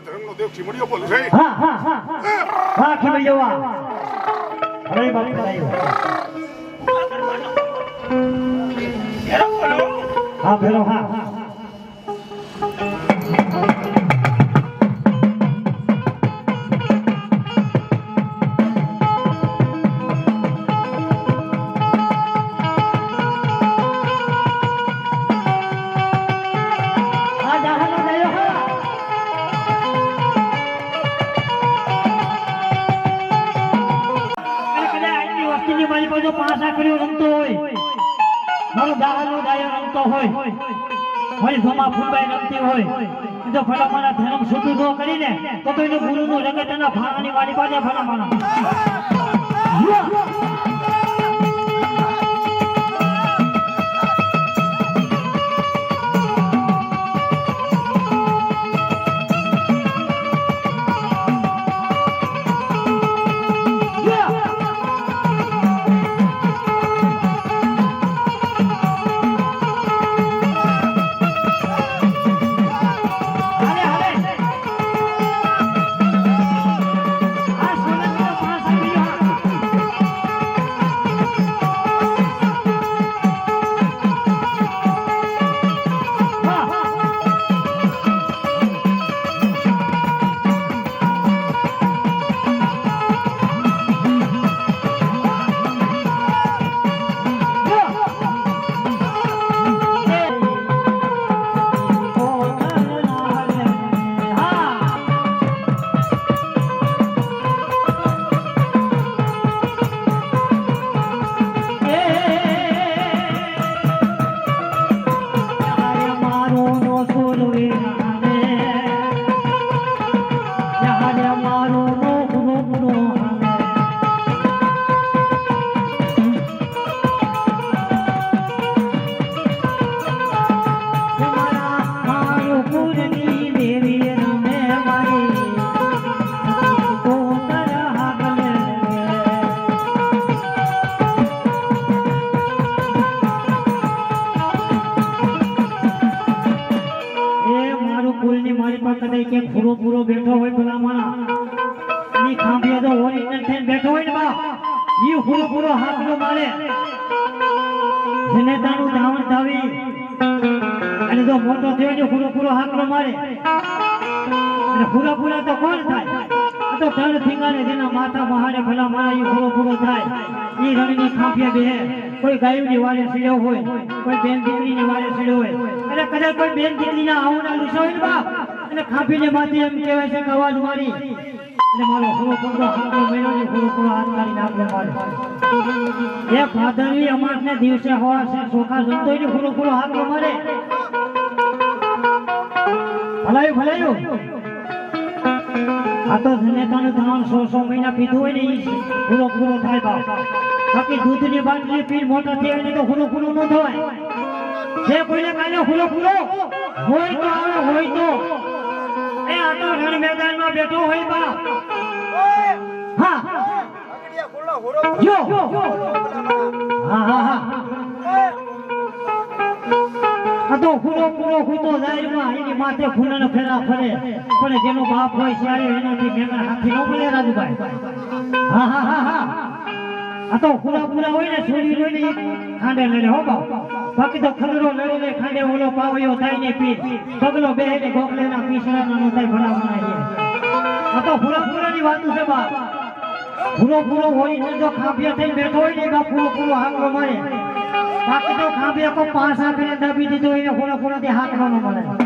ધર્મનો દેવ ખીમડીયો બોલું છે. હા હા હા હા. વા હવે બાપ હા ભેરો હા. મારી પાંચ આકડીઓ રમતો હોય મારો દાહનો ગાયો રમતો હોય મારી ધોમા ફૂલબાઈ રમતી હોય જો મારા ધર્મ છૂટું ન કરીને તો તો એને ગુરુનું જગત એના ભાણાની વાડી પાસે ભલા પાસે કદાચ કે પૂરો પૂરો બેઠો હોય ભલા માણા ની ખાંભીએ તો ને થઈને બેઠો હોય ને બા ઈ પૂરો પૂરો હાથનો મારે. જનેતાનું ધાવણ ધાવી, અને જો મોટો થયો ને પૂરો પૂરો હાથનો મારે. અને પૂરા પૂરા તો કોણ થાય? તો ત્રણ ફિંગાને જેના માથા મહાડે ભલા મારા ઈ પૂરો પૂરો થાય. ઈ રણની ખાંભીએ બેહે. કોઈ ગાયુંની વારે સીડ્યો હોય, કોઈ બેન દીકરીની વારે સીડ્યો હોય. અને કદાચ કોઈ બેન દીકરીના લૂછો હોય ને બાપ અને ખાંભીને માથે એમ કહેવાય છે કે અવાજ મારી. અને મારો પૂરો પૂરો હાથો મેળો ને પૂરો પૂરો હાથ મારીને આપણે મારે એ ફાધરની અમાસને દિવસે હવા છે સોખા જમતોય ને પૂરો પૂરો હાથ મારે. ભલાયું ભલાયું. આ તો નેતાનું ધાન સો સો મહિના પીધું હોય ને એ પૂરો પૂરો થાય બાપ. બાકી દૂધની બાટલી પી, મોટા થયા ને તો પૂરો પૂરો ન થાય. જે કોઈને કાલે પૂરો પૂરો હોય તો આવે, હોય તો. એ આ તો રણ મેદાનમાં બેઠો હોય બાપ. હા. જો. હા હા હા. તો પૂરો ખૂણો ખૂતો જાહેરમાં એની માથે ખૂણાનો ફેરા ફરે. પણ જેનો બાપ હોય ત્યારે એનાથી મેઘા હાથી ન બોલે રાજુભાઈ. હા હા હા હા. આ તો ખૂણા પૂરા હોય ને છોડી રોઈને ઈ ખાંડે લડે હો બાપ. બાકી તો લડીને ખાંડે ઓલો પાવયો થાય ને પી પગલો બેહે ને ગોખલે ના પીસણા નો થાય ભલા મનાય આ તો પૂરા ખૂણાની વાતું છે બાપ. પૂરો પૂરો હોય ને જો ખાંભિયા થઈ બેઠો હોય ને એમાં પૂરો પૂરો હાકલો મારે બાકી તો ખાંભિયા કો પાંચ આંખને દાબી દીધો એને પૂરો પૂરો થી હાકલો ન મળે